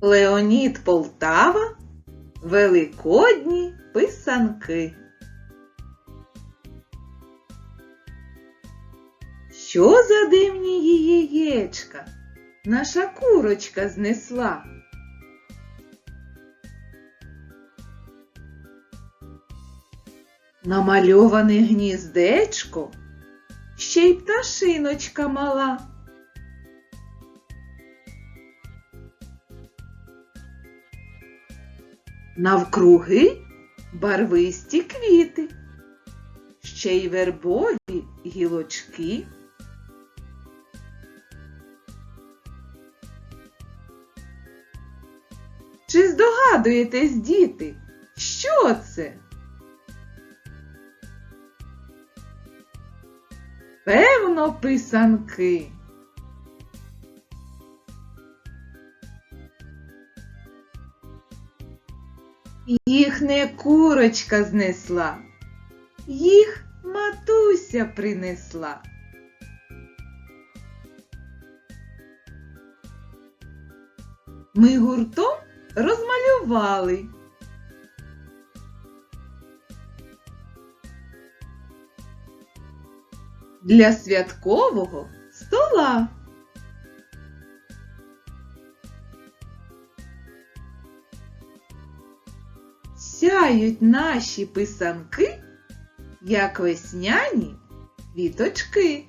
Леонід Полтава Великодні писанки. Що за дивні її яєчка наша курочка знесла? Намальоване гніздечко, ще й пташиночка мала. Навкруги барвисті квіти, ще й вербові гілочки. Чи здогадуєтесь, діти, що це? Певно, писанки. Їх не курочка знесла, їх матуся принесла. Ми гуртом розмалювали. Для святкового стола. Сяють наші писанки, як весняні квіточки.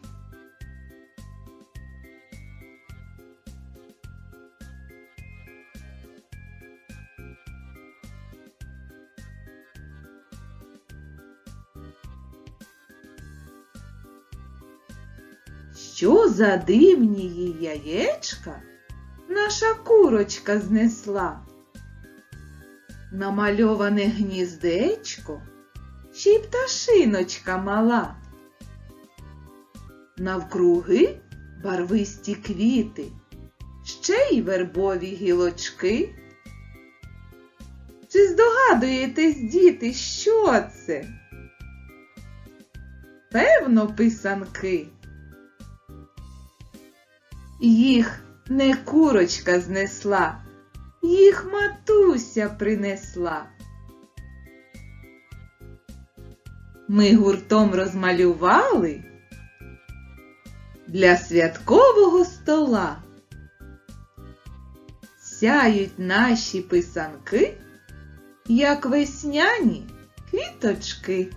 Що за дивні їй яєчка наша курочка знесла? Намальоване гніздечко, ще й пташиночка мала. Навкруги барвисті квіти, ще й вербові гілочки. Чи здогадуєтесь, діти, що це? Певно, писанки. Їх не курочка знесла, їх матуся принесла. Ми гуртом розмалювали для святкового стола. Сяють наші писанки, як весняні квіточки.